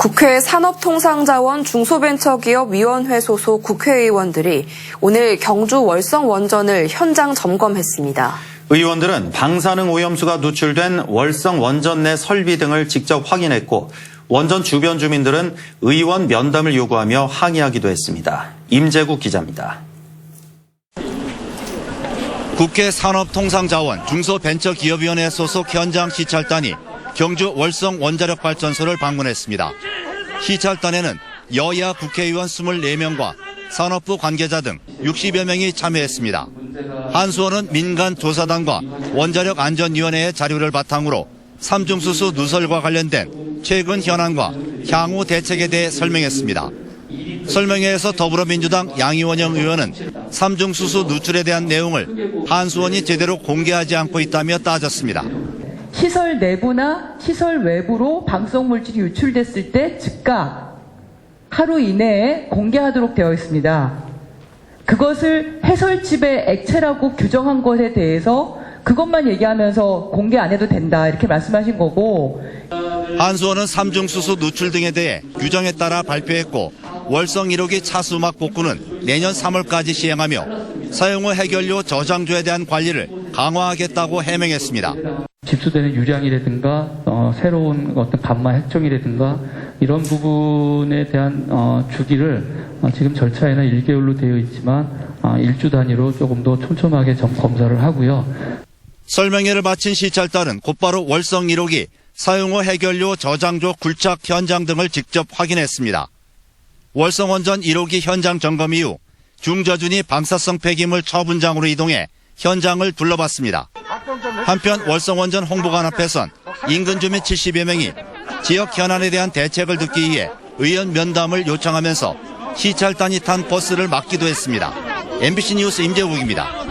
국회 산업통상자원 중소벤처기업위원회 소속 국회의원들이 오늘 경주 월성 원전을 현장 점검했습니다. 의원들은 방사능 오염수가 누출된 월성 원전 내 설비 등을 직접 확인했고 원전 주변 주민들은 의원 면담을 요구하며 항의하기도 했습니다. 임재국 기자입니다. 국회 산업통상자원 중소벤처기업위원회 소속 현장 시찰단이 경주 월성 원자력 발전소를 방문했습니다. 시찰단에는 여야 국회의원 24명과 산업부 관계자 등 60여 명이 참여했습니다. 한수원은 민간 조사단과 원자력 안전위원회의 자료를 바탕으로 삼중수소 누설과 관련된 최근 현안과 향후 대책에 대해 설명했습니다. 설명회에서 더불어민주당 양이원영 의원은 삼중수소 누출에 대한 내용을 한수원이 제대로 공개하지 않고 있다며 따졌습니다. 시설 내부나 시설 외부로 방사성 물질이 유출됐을 때 즉각 하루 이내에 공개하도록 되어 있습니다. 그것을 해설집의 액체라고 규정한 것에 대해서 그것만 얘기하면서 공개 안 해도 된다 이렇게 말씀하신 거고 한수원은 삼중수소 누출 등에 대해 규정에 따라 발표했고 월성 1호기 차수막 복구는 내년 3월까지 시행하며 사용 후 해결료 저장조에 대한 관리를 강화하겠다고 해명했습니다. 집수되는 유량이라든가 어, 새로운 어떤 감마 핵종이라든가 이런 부분에 대한 어, 주기를 어, 지금 절차에는 1개월로 되어 있지만 어, 일주 단위로 조금 더 촘촘하게 점, 검사를 하고요. 설명회를 마친 시찰단은 곧바로 월성 1호기 사용 후 해결료 저장조 굴착 현장 등을 직접 확인했습니다. 월성 원전 1호기 현장 점검 이후 중저준이 방사성 폐기물 처분장으로 이동해 현장을 둘러봤습니다. 한편 월성 원전 홍보관 앞에선 인근 주민 70여 명이 지역 현안에 대한 대책을 듣기 위해 의원 면담을 요청하면서 시찰단이 탄 버스를 막기도 했습니다. MBC 뉴스 임재욱입니다.